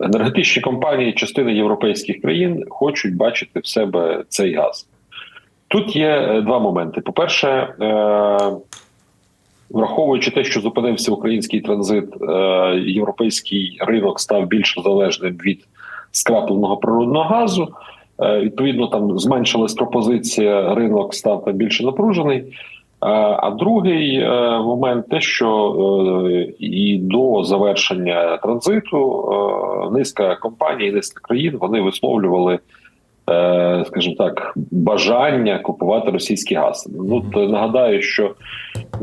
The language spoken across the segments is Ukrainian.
енергетичні компанії частини європейських країн хочуть бачити в себе цей газ. Тут є е, два моменти. По-перше, е, враховуючи те, що зупинився український транзит, е, європейський ринок став більш залежним від скрапленого природного газу. Відповідно, там зменшилась пропозиція, ринок став там більше напружений. Е, А другий е, момент те, що е, і до завершення транзиту низка компаній, низка країн вони висловлювали, скажімо так, бажання купувати російський газ. Ну то нагадаю, що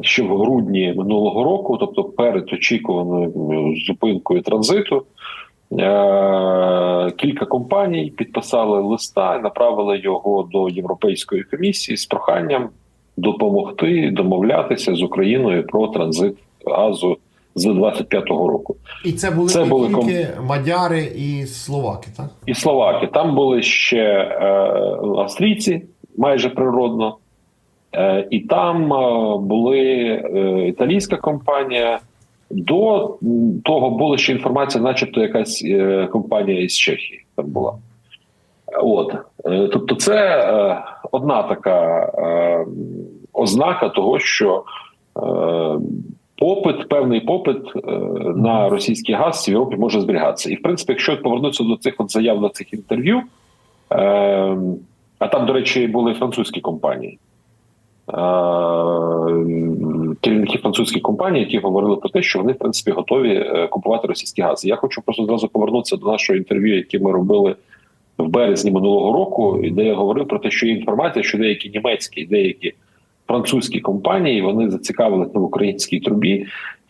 ще в грудні минулого року, тобто перед очікуваною зупинкою транзиту, кілька компаній підписали листа і направили його до Європейської комісії з проханням допомогти домовлятися з Україною про транзит газу з 25-го року. І це були Це були ком- мадяри і словаки, так? І словаки. Там були ще е, австрійці, майже природно, е, і там е, були е, італійська компанія. До того була ще інформація, начебто, якась е, компанія із Чехії там була. От, тобто, це е, одна така е, ознака того, що е, попит, певний попит е, на російський газ в Європі може зберігатися. І в принципі, якщо повернутися до цих от заяв на цих інтерв'ю, е, а там, до речі, були французькі компанії. е, Керівники французьких компаній, які говорили про те, що вони в принципі готові е, купувати російський газ. Я хочу просто одразу повернутися до нашого інтерв'ю, яке ми робили в березні минулого року, де я говорив про те, що є інформація, що деякі німецькі, деякі французькі компанії вони зацікавилися в українській трубі.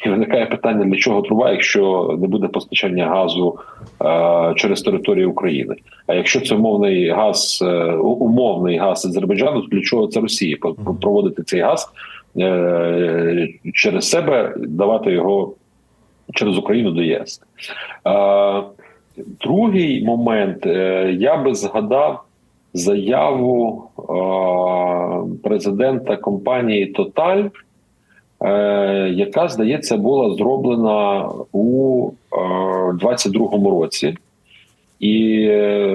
І виникає питання, для чого труба, якщо не буде постачання газу е, через територію України. А якщо це умовний газ, е, умовний газ Азербайджану, то для чого це Росії проводити цей газ е, через себе, давати його через Україну до ЄС? Е, Другий момент е, я би згадав заяву е, президента компанії Тоталь, е, яка здається була зроблена у е, 22-му році. І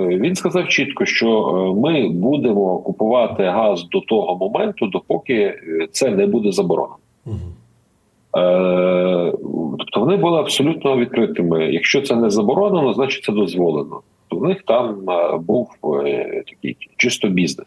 він сказав чітко, що ми будемо купувати газ до того моменту, допоки це не буде заборонено. Е, тобто вони були абсолютно відкритими. Якщо це не заборонено, значить це дозволено. У них там е, був е, такий чисто бізнес.